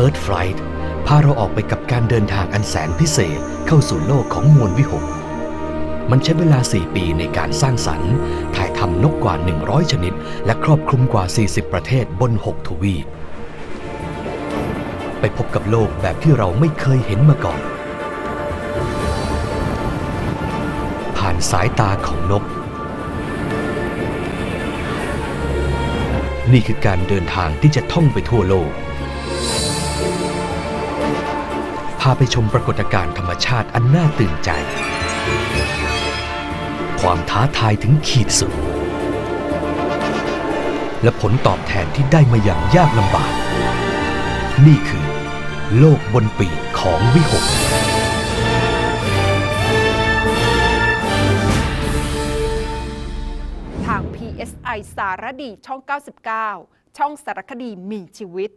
Earth Flight พาเราออกไปกับการเดินทางอันแสนพิเศษเข้าสู่โลกของมวลวิหก มันใช้เวลา 4 ปีในการสร้างสรรค์ ถ่ายทำนกกว่า 100 ชนิด และครอบคลุมกว่า 40 ประเทศบน 6 ทวีป ไปพบกับโลกแบบที่เราไม่เคยเห็นมาก่อน ผ่านสายตาของนกนี่คือการเดินทางที่จะท่องไปทั่วโลก พาไปชมปรากฏการณ์ธรรมชาติอันน่าตื่นใจ ความท้าทายถึงขีดสุด และผลตอบแทนที่ได้มาอย่างยากลำบาก นี่คือ โลกบนปีกของวิหกทาง PSI สารดีช่อง 99 ช่องสารคดีมีชีวิต